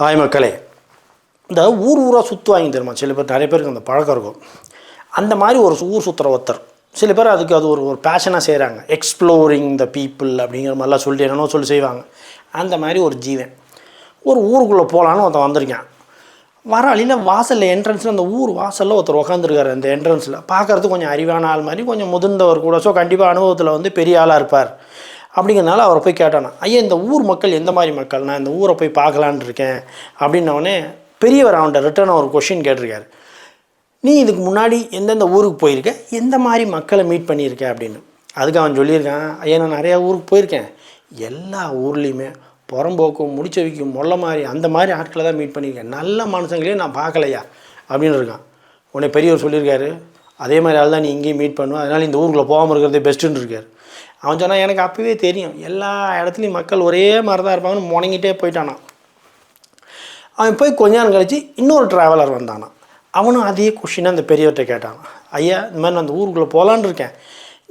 Hi மக்களே. இந்த ஊர் ஊராக சுற்றுவாங்க தெரியுமா சில பேர் நிறைய பேருக்கு அந்த பழக்கம் இருக்கும். அந்த மாதிரி ஒரு ஊர் சுற்றுற ஒருத்தர். சில பேர் அதுக்கு அது ஒரு ஒரு பேஷனாக செய்கிறாங்க எக்ஸ்ப்ளோரிங் த பீப்புள் அப்படிங்கிற மாதிரிலாம் சொல்லிட்டு என்னென்னோ சொல்லி செய்வாங்க. அந்த மாதிரி ஒரு ஜீவன். ஒரு ஊருக்குள்ளே போகலான்னு ஒருத்தன் வந்திருக்கான். வர வழியில் வாசலில் என்ட்ரன்ஸில் அந்த ஊர் வாசலில் ஒருத்தர் உட்காந்துருக்காரு அந்த என்ட்ரன்ஸில் பார்க்குறதுக்கு கொஞ்சம் அறிவான ஆள் மாதிரி கொஞ்சம் முதிர்ந்தவர் கூட. ஸோ கண்டிப்பாக அனுபவத்தில் வந்து பெரிய ஆளாக இருப்பார். அப்படிங்கிறனால அவரை போய் கேட்டானா ஐயா இந்த ஊர் மக்கள் எந்த மாதிரி மக்கள் நான் இந்த ஊரை போய் பார்க்கலான் இருக்கேன். அப்படின்னோடனே பெரியவர் அவன்கிட்ட ரிட்டர்ன் ஒரு கொஷின் கேட்டிருக்காரு. நீ இதுக்கு முன்னாடி எந்தெந்த ஊருக்கு போயிருக்க? எந்த மாதிரி மக்களை மீட் பண்ணியிருக்க? அப்படின்னு. அதுக்கு அவன் சொல்லியிருக்கான் ஐயா நான் நிறையா ஊருக்கு போயிருக்கேன். எல்லா ஊர்லேயுமே புறம்போக்கும் முடிச்சவிக்கும் மொல்ல மாதிரி அந்த மாதிரி ஆட்களை தான் மீட் பண்ணியிருக்கேன். நல்ல மனுஷங்களையும் நான் பார்க்கலையா? அப்படின்னு இருக்கான். உன்னை பெரியவர் சொல்லியிருக்காரு அதே மாதிரி ஆள் தான் நீ இங்கேயும் மீட் பண்ணுவேன் அதனால் இந்த ஊருக்குள்ளே போகாமல் இருக்கிறதே பெஸ்ட்டுன்னு இருக்கார். அவன் சொன்னால் எனக்கு அப்போவே தெரியும். எல்லா இடத்துலையும் மக்கள் ஒரே மாதிரி தான் இருப்பாங்கன்னு முணங்கிட்டே போயிட்டானான் அவன் போய் கொஞ்ச நேரம் கழித்து இன்னொரு ட்ராவலர் வந்தானான் அவனும் அதே கொஷினை அந்த பெரியவர்கிட்ட கேட்டான். ஐயா இந்த மாதிரி நான் அந்த ஊருக்குள்ளே போகலான்னு இருக்கேன்.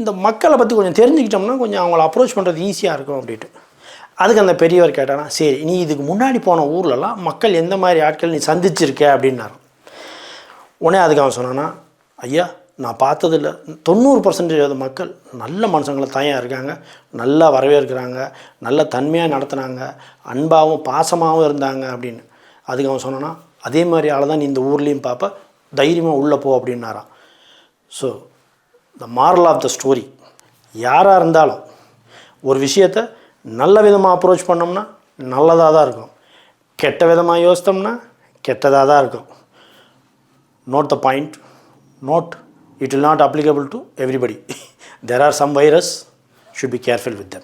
இந்த மக்களை பற்றி கொஞ்சம் தெரிஞ்சுக்கிட்டோம்னா கொஞ்சம் அவங்கள அப்ரோச் பண்ணுறது ஈஸியாக இருக்கும் அப்படின்ட்டு. அதுக்கு அந்த பெரியவர் கேட்டானா சரி நீ இதுக்கு முன்னாடி போன ஊர்லலாம் மக்கள் எந்த மாதிரி ஆட்கள் நீ சந்திச்சிருக்க? அப்படின்னாரு உடனே அதுக்கு அவன் சொன்னான்னா ஐயா நான் பார்த்ததில்ல. தொண்ணூறு பர்சன்டேஜ் மக்கள் நல்ல மனுஷங்களை தாயாக இருக்காங்க. நல்லா வரவேற்கிறாங்க. நல்ல தன்மையாக நடத்துனாங்க. அன்பாகவும் பாசமாகவும் இருந்தாங்க அப்படின்னு. அதுக்கு அவன் சொன்னான்னா அதே மாதிரி ஆள் தான் நீ இந்த ஊர்லேயும் பார்ப்ப தைரியமாக உள்ளே போ அப்படின்னாராம். So the moral of the story யாராக இருந்தாலும் ஒரு விஷயத்தை நல்ல விதமாக அப்ரோச் பண்ணோம்னா நல்லதாக தான் இருக்கும். கெட்ட விதமாக யோசித்தோம்னா கெட்டதாக தான் இருக்கும். Note the point note it will not applicable to everybody. There are some virus should be careful with them